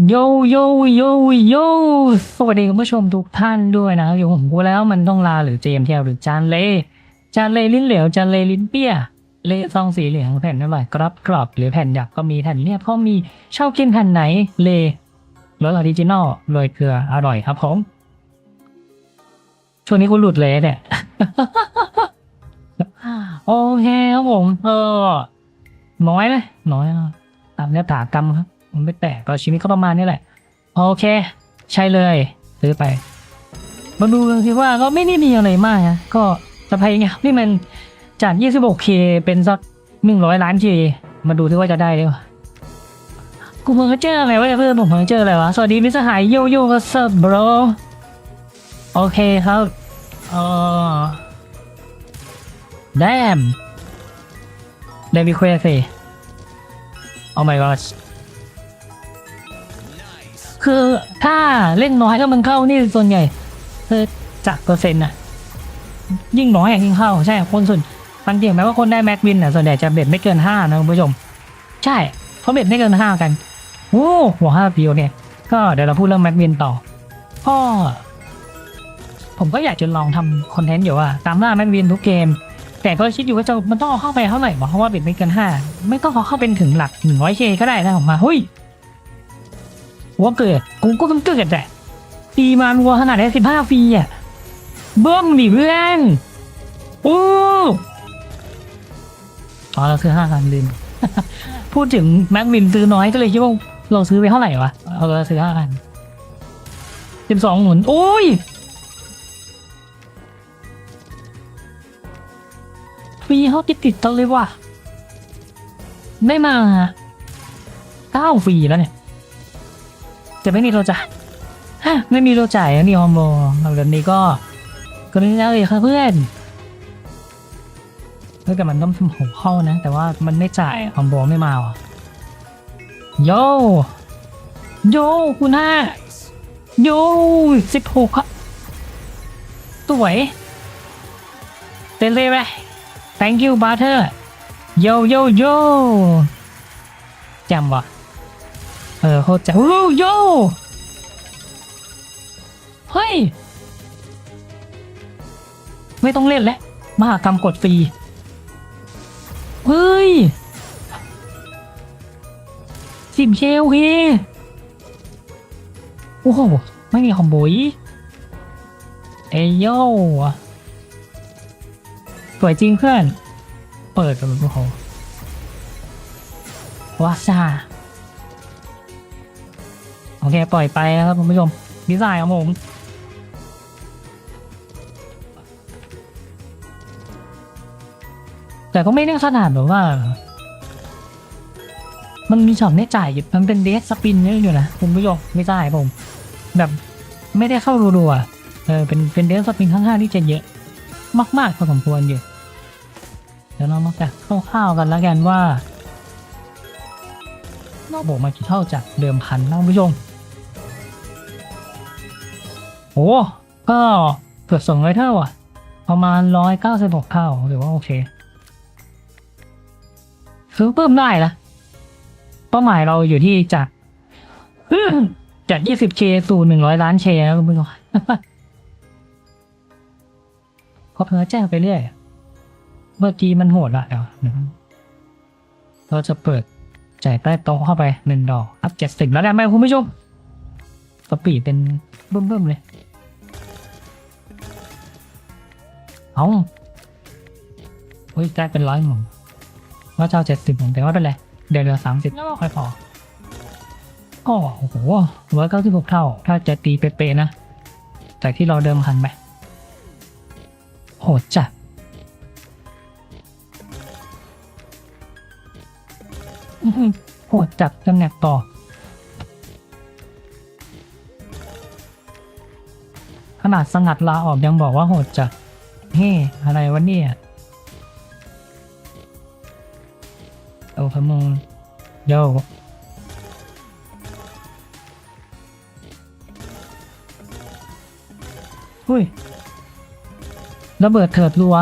โยโยโยโยสวัสดีคุณผู้ชมทุกท่านด้วยนะอยู่ผมกูแล้วมันต้องลาหรือเจมเทียวหรือจานเล จานเลลิ้นเหลวจานเลลิ้นเปี้ย เลซองสีเหลืองแผ่นอร่อยกรอบกรอบหรือแผ่นหยักก็มีแผ่นเรียบก็มีชอบกินแผ่นไหนเลรสออริจินอลโรยเกลืออร่อยครับผมช่วงนี้กูหลุดเลยเนี่ยโอเคครับผม เออน้อยเลยน้อยตามยถากรรมครับ มันไม่แตกก็ชีวิตก็ประมาณนี้แหละ โอเค ใช่เลยซื้อไป มาดูกันสิว่าก็ไม่ได้มีอะไรมากนะก็จะพยายามนี่มันจาก 26k เป็นสัก 100 ล้าน k มาดูที่ว่าจะได้หรือเปล่ากูเพิ่งเจออะไรวะเพื่อนผมเพิ่งเจออะไรวะ สวัสดีมิสหายโยโย่ก็เซิร์ฟบรโอเคครับเออ damn ได้มีเควสสิ oh my god คือถ้าเล่นน้อยแล้วมันเข้านี่ส่วนใหญ่คือจากเปอร์เซ็นต์นะยิ่งน้อยอะยิ่งเข้าใช่คนส่วนสังเกตไหมว่าคนได้แม็กวินอะส่วนใหญ่จะเบ็ดไม่เกินห้านะคุณผู้ชม ใช่เขาเบ็ดไม่เกินห้ากันโอ้หัวห้าปีโอเคก็เดี๋ยวเราพูดเรื่องแม็กวินต่อก็ผมก็อยากจะลองทำคอนเทนต์อยู่ว่าตามล่าแม็กวินทุกเกม แต่ก็คิดอยู่ว่าจะมันต้องเข้าไปเท่าไหร่วะเพราะว่าเบ็ดไม่เกินห้าไม่ต้องเอเข้าเป็นถึงหลักหนึ่งร้อยเคก็ได้นะผมมาเฮ้ย ว่าเกิดกูก็ต้องเกิดแหละปีมารัวขนาดนี้สิบห้าปีอะเบิ้มดิเพื่อนโอ้ตอนเราซื้อห้าพันลืมพูดถึงแม็กวินซื้อน้อยก็เลยคิดว่าเราซื้อไปเท่าไหร่วะเอาเราซื้อห้าพันสิบสองหมุนโอ้ยฟีเขาติดติดๆกันเลยว่ะได้มาเก้าฟรีแล้วเนี่ย จะไม่มีโรจ่ายฮะไม่มีโรจ่ายอันนี้ฮอมโบหลังจากนี้ก็ก็นี่แล้วเลยครับเพื่อนเพื่อแต่มันต้องหัวเข้านะ แต่ว่ามันไม่จ่ายฮอมโบไม่มาว่ะโยโยคุณห้าโยสิบหกครับสวยเต้นเลยไป thank you butter โยโยโยจำว่ะ เออเขาใจะโอ้โยเฮ้ย ไม่ต้องเล่นแล้วมหากรรมกดฟรี เฮ้ยสิบเชลเฮโอ้โห ไม่มีคอมโบอีกเอโย่สวยจริงเพื่อน เปิดกันโอ้โหว้าซ่า โอเค ปล่อยไปนะครับคุณผู้ชมดีไซน์ของผมแต่ก็ไม่ได้ขนาดแบบว่า มันมีช็อตไม่จ่ายอยู่มันเป็นเดสสปินเยอะอยู่นะคุณผู้ชมไม่จ่ายผม แบบไม่ได้เข้ารัวๆเออเป็นเป็นเดสสปินข้างๆที่จะเยอะ มากๆพอสมควรอยู่เดี๋ยวเรามาแต่คร่าวๆกันแล้วกันว่านอกบอกมากี่เท่าจากเดิมพันนะคุณผู้ชม โอ้ก็เกือบสองร้อยเท่าอะ ประมาณร้อยเก้าสิบหกเท่าหรือว่าโอเค ซื้อเพิ่มได้นะเป้าหมายเราอยู่ที่จากจากยี่สิบเคสู่หนึ่งร้อยล้านเคนะคุณผู้ชมก็เพิ่งแจ้งไปเรื่อยเมื่อกี้มันโหดละเดี๋ยวเราจะเปิดจ่ายใต้โต๊ะเข้าไปหนึ่งดอก อัพเจ็ดสิบแล้วได้ไหมคุณผู้ชมสปีดเป็นเบิ่มๆเลย เอาเฮ้ยได้เป็นร้อยหมุนว่าเจ้าเจ็ดสิบหมุนแต่ว่าเป็นไรเดี๋ยวเหลือสามสิบแล้วก็ค่อยพอก็โอ้โหร้อยเก้าสิบหกเท่า ถ้าจะตีเป๊ะๆนะ จากที่เราเดิมพันไปโหดจัดอื้อหือโหดจัดจำแนกต่อขนาดสงัดลาออกยังบอกว่าโหดจัด เฮ้อะไรวะเนี่ยโอ้พะมงโยหุ้ยระเบิดเถิดรัว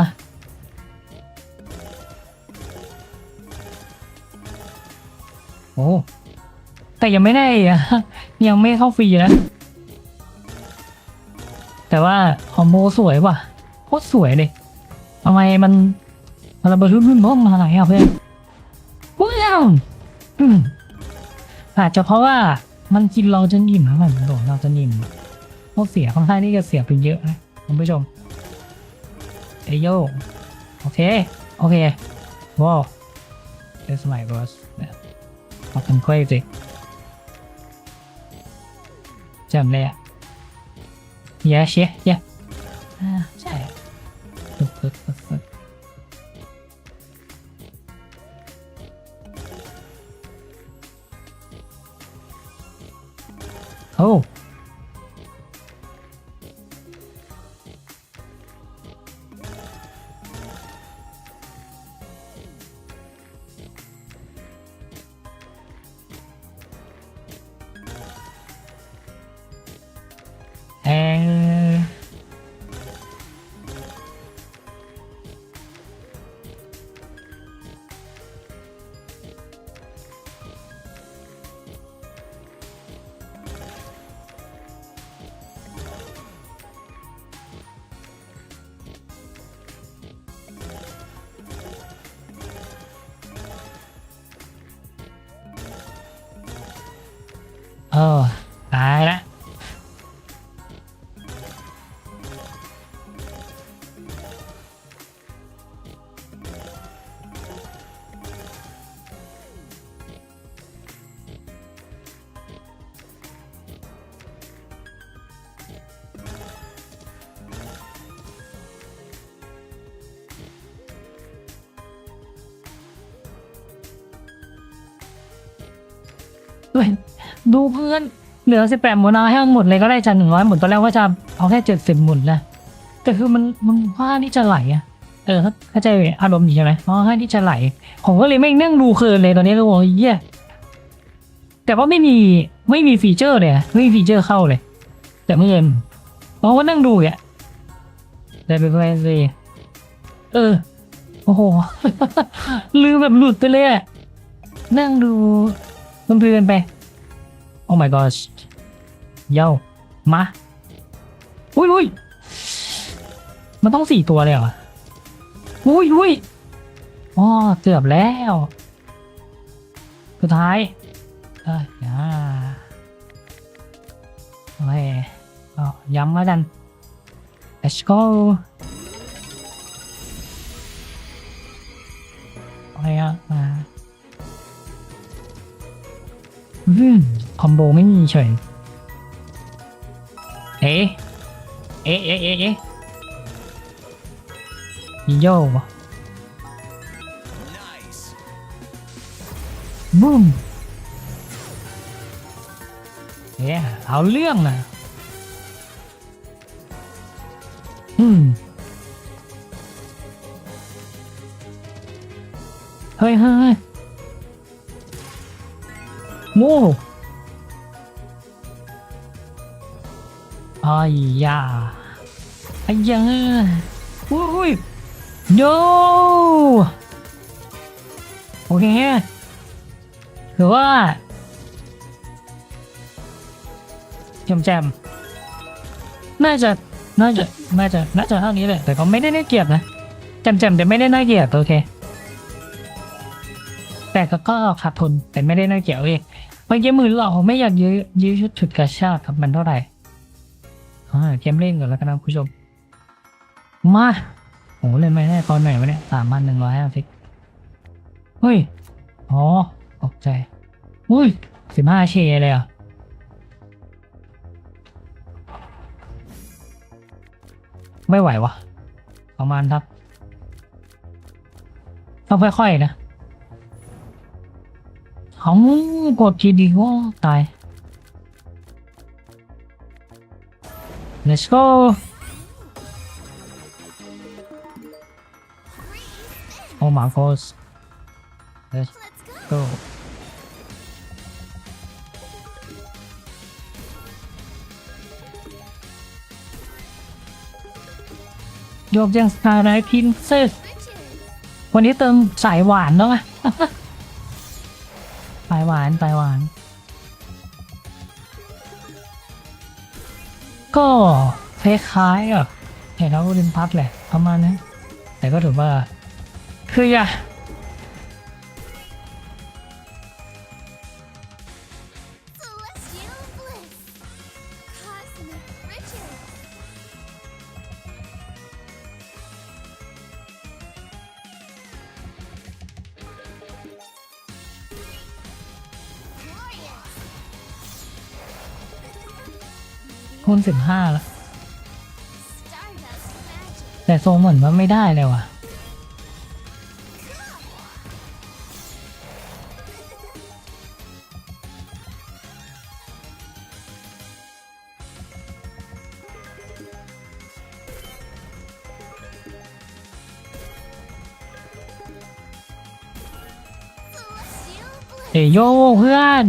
โอ้แต่ยังไม่ได้อะยังไม่เข้าฟรีนะ แต่ว่าคอมโบสวยว่ะ คตรสวยเลยทำไมมันมันระเบิดรุ่นน้องมาไหนอะเพื่อนว้าวอาจจะเพราะว่ามันกินเราจนอิ่มนะมันโดนเราจนอิ่มพวกเสียค่อนข้างที่จะเสียไปเยอะนะคุณผู้ชมเอยโยโอเค โอเคว้าว That's my boss เอาเป็นค่อยสิจำเลยอะ Yes, yeah, yeah. อ่าใช่ฝึ เฮ้ยดูเพื่อนเหลือสิบแปดหมุนเอาให้มันหมดเลยก็ได้จันหนึ่งร้อยหมุนตอนแรกว่าจะเอาแค่เจ็ดสิบหมุนนะแต่คือมันมันว่านี่จะไหลอะเออเข้าใจอารมณ์ดีใช่ไหมเพราะว่านี่จะไหลผมก็เลยไม่นั่งดูคืนเลยตอนนี้ก็บอกว่าเยี่ยแต่ว่าไม่มีไม่มีฟีเจอร์เลยไม่มีฟีเจอร์เข้าเลย แต่เมื่อเงินเพราะว่านั่งดูอะได้ไปไปสิเออโอ้โหลืมแบบหลุดไปเลยนั่งดู เพลินๆไป โอ้ my gosh เย้ามาอุ้ยอุ้ยมันต้องสี่ตัวเลยเหรออุ้ยอุ้ยอ๋อเกือบแล้ว สุดท้ายเอ้ยอ่าโอเคเอย้ำแล้วกัน let's go โอเคอะ คอมโบไม่มีเฉย เอ๊ะ เอ๊ะเอ๊ะเอ๊ะเอ๊ะโย่บูมเอ๊ะเอาเรื่องนะอืม เฮ้ยเฮ้ย โง่อ้ยยาไอ้ยังอุ้ย no โอเคคือว่าแจมแจมน่าจะ น่าจะ น่าจะ น่าจะเท่านี้แหละแต่ก็ไม่ได้น่าเกลียดนะแจมแจมแต่ไม่ได้น่าเกลียดโอเค แต่ก็ขาดทุนแต่ไม่ได้น่าเกลียดเอง มื่อกี้มือเราไม่อยากยื้อยื้อชุดฉุดกระชากครับมันเท่าไหร่อ่าเกมเล่นก่อนแล้วกันนะคุณผู้ชม มาโหเล่นไม่ได้ตอนไหนวะเนี่ยสามพันหนึ่งร้อยห้าสิบเฮ้ย อ๋อตกใจอุ้ยสิบห้าเชยเลยเหรอะไม่ไหววะประมาณครับ ต้องค่อยๆนะ เขากดทีดียวตาย let's go โอ้ my god let's go โยกยังสกายไรพินเซสวันนี้เติมสายหวานแล้วไงสานไต้หวัน ก็คล้ายๆกับเห็นเขาดินพัดแหละประมาณนั้นแต่ก็ถือว่า คืออย่า สิบห้าแล้ว แต่ทรงเหมือนว่าไม่ได้เลยว่ะ Celestial bliss. เอยโยเพื่อน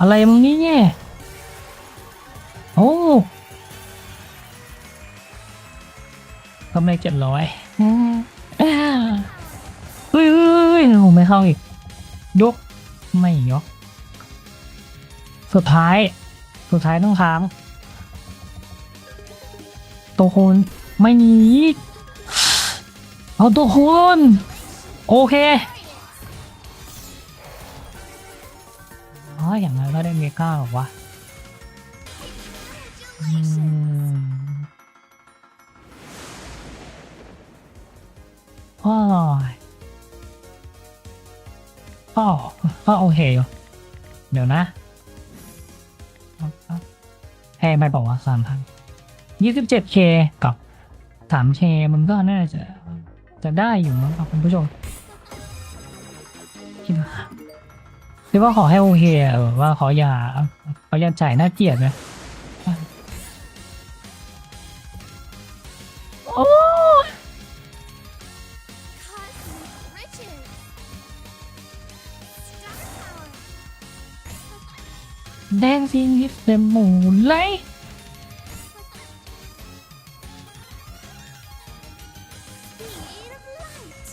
อะไรมึงนี่เนี่ย โอ้กำไรเจ็ดร้อยเฮ้ยเฮ้ยเฮ้ยโอ้ไม่เข้าอีก ยก ไม่ยก สุดท้าย สุดท้ายต้องค้างตัวคูณไม่หนีเอาตัวคูณโอเคอ๋ออย่างนั้นก็ได้เมกาหรอวะ ก็ก็โอเคอยู่เดี๋ยวนะแพงไปบอกว่าสามพันยี่สิบเจ็ดเคกับสามเคมันก็น่าจะจะได้อยู่มั้งครับคุณผู้ชมคิดว่าคิดว่าขอให้โอเคแบบว่าขออย่าขออย่าจ่ายน่าเกลียดนะ dancing with the moonlight Speed of light.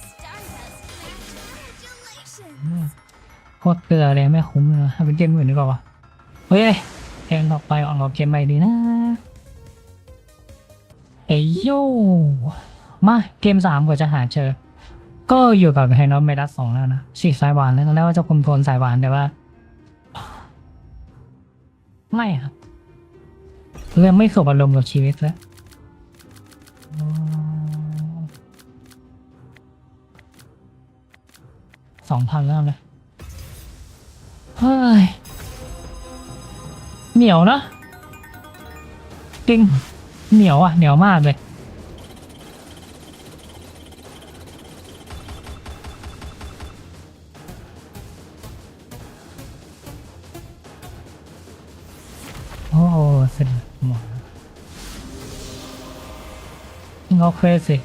Stardust magic. Congratulations. โคตรเกลือเลยไม่คุ้มเลยให้เป็นเกมอื่นดีกว่าวะเฮ้ยเกมต่อไปออกกับเกมใหม่ดีนะ เอ้ยโย มาเกมสามกว่าจะหาเจอ ก็อยู่กับไฮนอตเมดัสสองแล้วนะสี่สายหวานแล้วตอนแรกว่าจะคุมโทนสายหวานแต่ว่า ไม่ครับเรื่องไม่สบอารมณ์กับชีวิตแล้วสองพันแล้วเลยเฮ้ย เหนียวนะจริงเหนียวอะ เหนียวมากเลย งอ crazy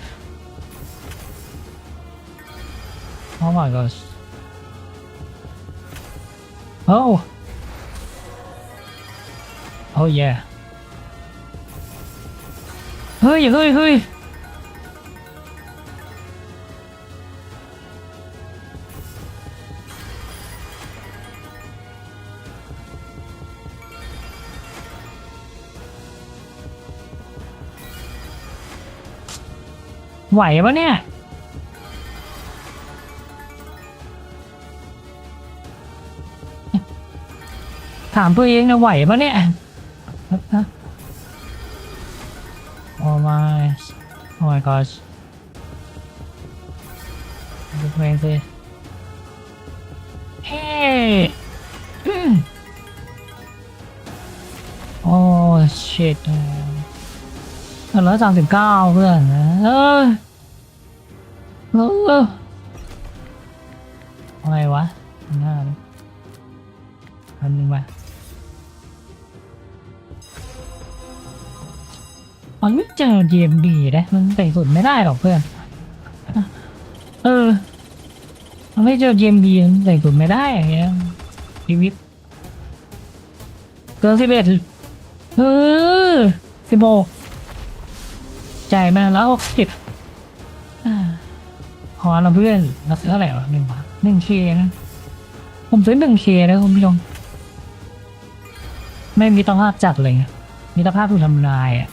oh my gosh oh oh yeah เฮ้ย ไหวปะเนี่ย ถามตัวเองนะไหวปะเนี่ย Oh my Oh my gosh ดูเพลงสิเฮ้อืม Oh shit ร้อยสามสิบเก้าเพื่อนเออเอออะไรวะหน้าเลยอันนึงมามันไม่เจอ GMB นะมันใส่สุดไม่ได้หรอกเพื่อน เออ มันไม่เจอ GMB มันใส่สุดไม่ได้อย่างเงี้ยชีวิตเกินสิบเอ็ดเออสิบหก ใจายมาแล้วสิบอ่าพออนะเพื่อนเราซื้อเท่าไหร่หนึ่งบาทหนึ่งเคนะผมซื้อหนึ่งเคนะคุณผู้ชมไม่มีตภาพจัดเลยมีตภาพถูกทำลายอะ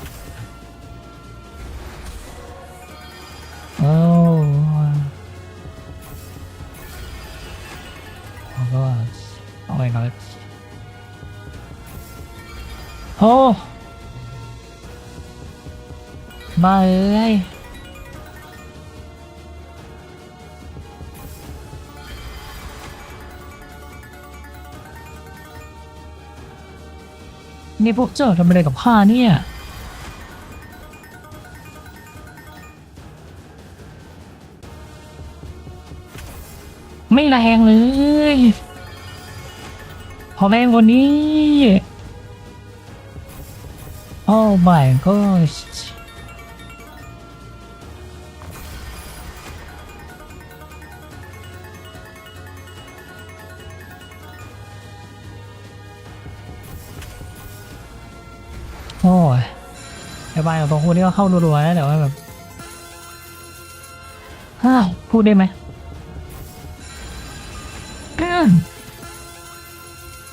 โอ้แล้วก็เอาไปก่อนโอ้ มาเอ้ยนี่พวกเจ้าทำอะไรกับข้าเนี่ย ไม่แรงเลย พอแรงว่านี้โอ้ my gosh วันนี้ก็เข้ารัวๆนะแต่ว่าแบบฮ่าพูดได้ไหม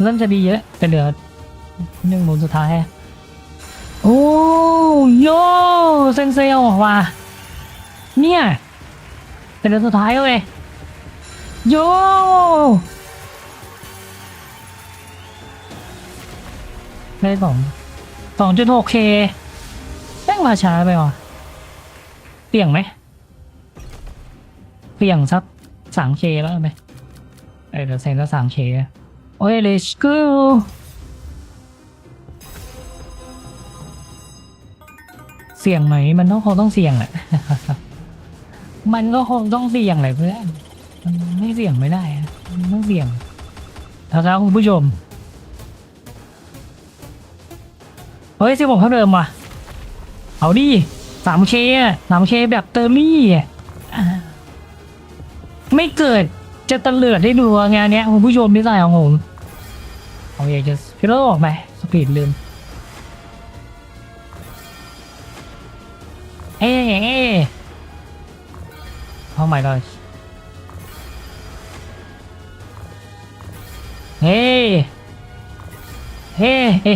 เริ่มจะดีเยอะแต่เหลือหนึ่งหมุนสุดท้าย โอ้โยเซนเซลว่ะเนี่ยแต่เหลือสุดท้ายเลยโยได้สองสองจุดหกเค ม่งมาช้าไปว่ะเปลี่ยงไหมเปลี่ยงสักสามเคแล้วไหมเออเดี๋ยวเซ็นแล้วสามเคโอ้ยเลชกูเสี่ยงไหมมันต้องคงต้องเสี่ยงแหละมันก็คงต้องเสี่ยงแหละเพื่อนมันไม่เสี่ยงไม่ได้มันต้องเสี่ยงนะครับคุณผู้ชม เฮ้ยสิบหกเท่าเดิมว่ะ เอาดิสามเคสามเคแบบเตอร์รี่ไม่เกิดจะตะเลือดได้ดูงานเนี้ยคุณผู้ชมที่ใส่ของผมเอาอยากจะพิลออกไปสปีดลืมเอ้เอ้เอาใหม่เลยเฮ้เฮ้เฮ้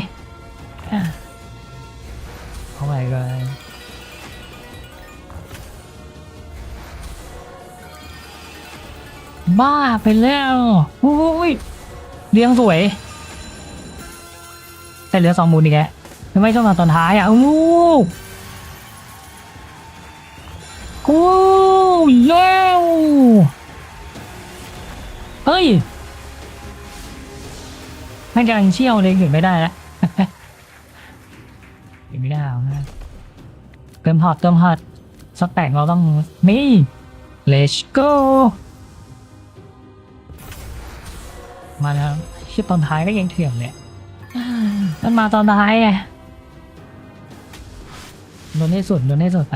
บ้าไปแล้วโอ้ยเลี้ยงสวย แต่เหลือสองมูลอีกแกทำไมชอบมาตอนท้ายอะโอ้โหโอ้ยเย้วเฮ้ยแม่งกำลังเชี่ยวเลยขึ้นไม่ได้แล้วขึ้นไม่ได้เอานะเติมฮอตเติมฮอตสแต็กเราต้องนี่ let's go มาแล้วคิดตอนท้ายก็ยังเถื่อนเลยมันมาตอนท้ายไงโดนให้สุดโดนให้สุดไป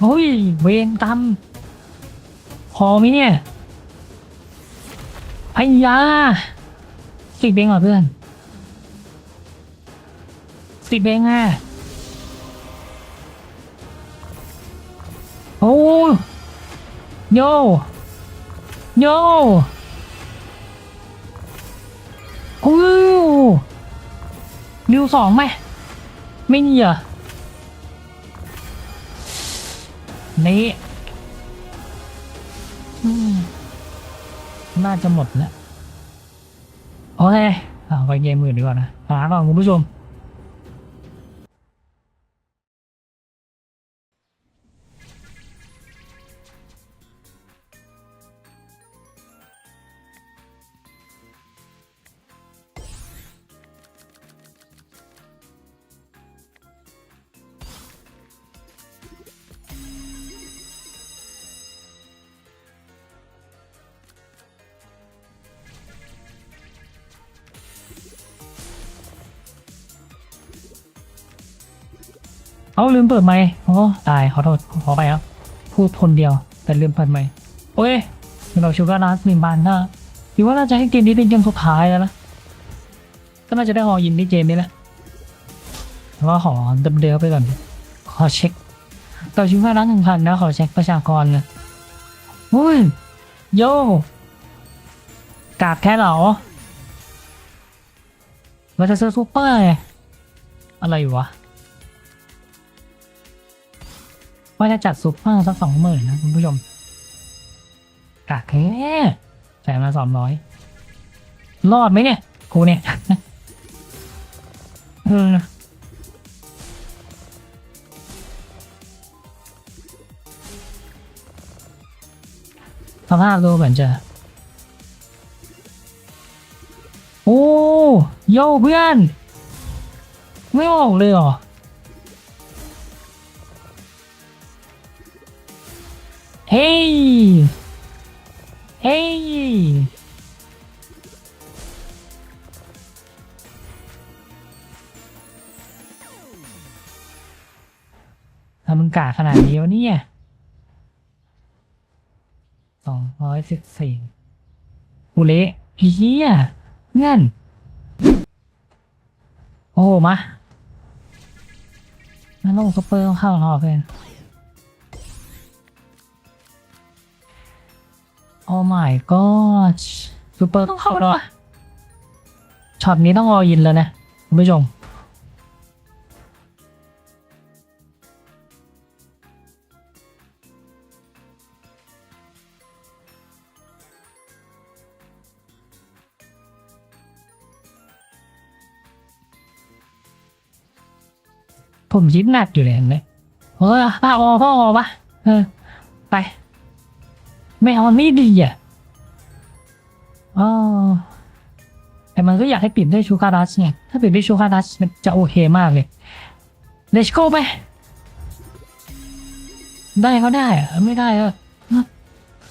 โอ้ยเวงตำพอไหมเนี่ยไอ้ยาสิบเบงเหรอเพื่อนสิบเบงอะ โอ้โยโยโอ้ริวสองไหม ไม่มีเหรอนี่น่าจะหมดแล้ว โอเคเอาไปเกมอื่นดีกว่านะหาก่อนคุณผู้ชม เอาลืมเปิดไมค์โอ้ตายขอโทษขอไปครับ พูดคนเดียว แต่ลืมเปิดไมค์โอ้ยเราชูการ์ลาสหนึ่งบานนะคิดว่าน่าจะให้เกมนี้เป็นเกมสุดท้ายแล้วนะก็น่าจะได้ฮอยินที่เกมนี้แหละแล้วก็ขอดับเดลไปก่อน ขอเช็คต่อชิ้นค่าละหนึ่งพันนะขอเช็คประชากรเลยอุ้ยโยกาดแค่เหรอเราจะซื้อซูเปอร์อะไรอยู่วะ ว่าจะจัดซูเปอร์สักสองหมื่นนะคุณผู้ชมกากแค่ใส่มาสองร้อยรอดไหมเนี่ยกูเนี่ยเออสภาพดูเหมือนจะ โอ้โยเพื่อน ไม่ออกเลยเหรอ เฮ้ย เฮ้ย ทำมึงกาขนาดนี้วะเนี่ยสองร้อยสิบสี่อุเละเฮียเงื่อน โอ้โหมา มาลงซุปเปอร์เข้าหอเพื่อ โอ้ my god ซูเปอร์ต้องเข้าแล้วอะช็อตนี้ต้องรอยินแล้วนะ คุณผู้ชม ผมยิ้มหนักอยู่เลยเห็นไหมเฮ้ยพ่ออพ่ออปะเออ ไป ไม่เอามันไม่ดีอะอ๋อแต่มันก็อยากให้ปิดด้วยชูการัสไงถ้าปิดด้วยชูการัสมันจะโอเคมากเลยเลชโก้ไปได้เขาได้ไม่ได้ก็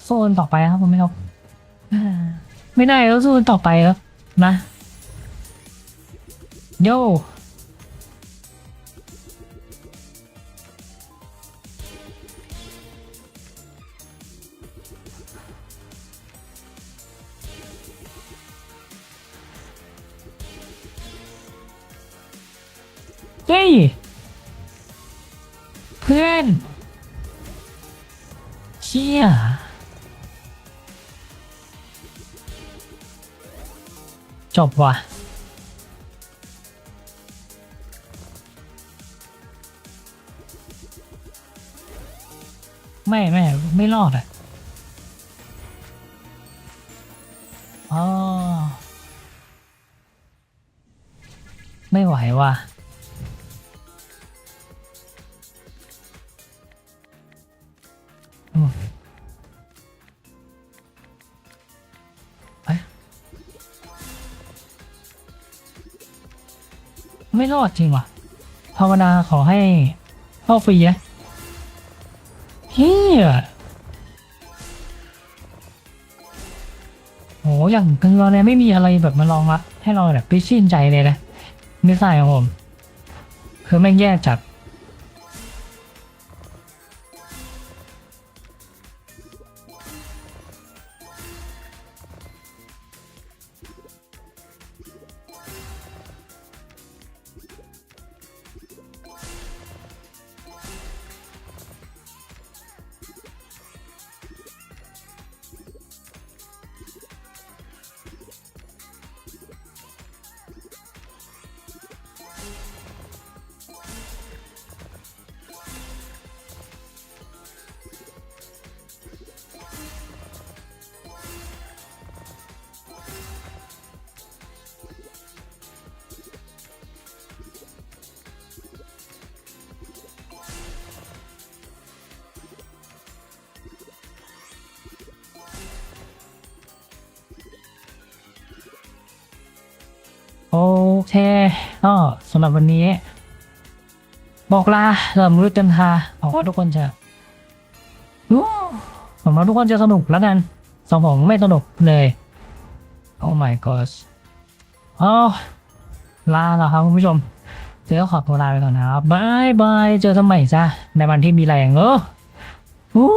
โซนต่อไปครับผมไม่เอาอ่าไม่ได้แล้วโซนต่อไปแล้วนะโย จบว่ะไม่ไม่ไม่รอดอะ ไม่รอดจริงวะภาวนาขอให้เข้าฟรีอะเฮียโหอย่างกันเราเนี่ยไม่มีอะไรแบบมาลองละให้เราแบบไปชื่นใจเลยนะไม่ใช่ครับผม คือแม่งแย่จัด โอเคก็สำหรับวันนี้ บอกลาสำหรับมนุษย์เต็มทาหวังว่าทุกคนจะอู้หวังว่าทุกคนจะสนุกแล้วกันสองผมไม่สนุกเลย โอ้ my god อ๋อลาแล้วครับคุณผู้ชมเจอขอตัวลาไปก่อนนะครับบายบายเจอกันใหม่จ้าในวันที่มีแรงเอออู้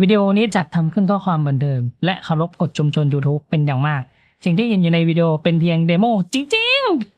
วิดีโอนี้จัดทำขึ้นเพื่อความบันเทิงและเคารพกฎชุมชน YouTube เป็นอย่างมาก สิ่งที่เห็นอยู่ในวิดีโอเป็นเพียงเดโมจริง ๆ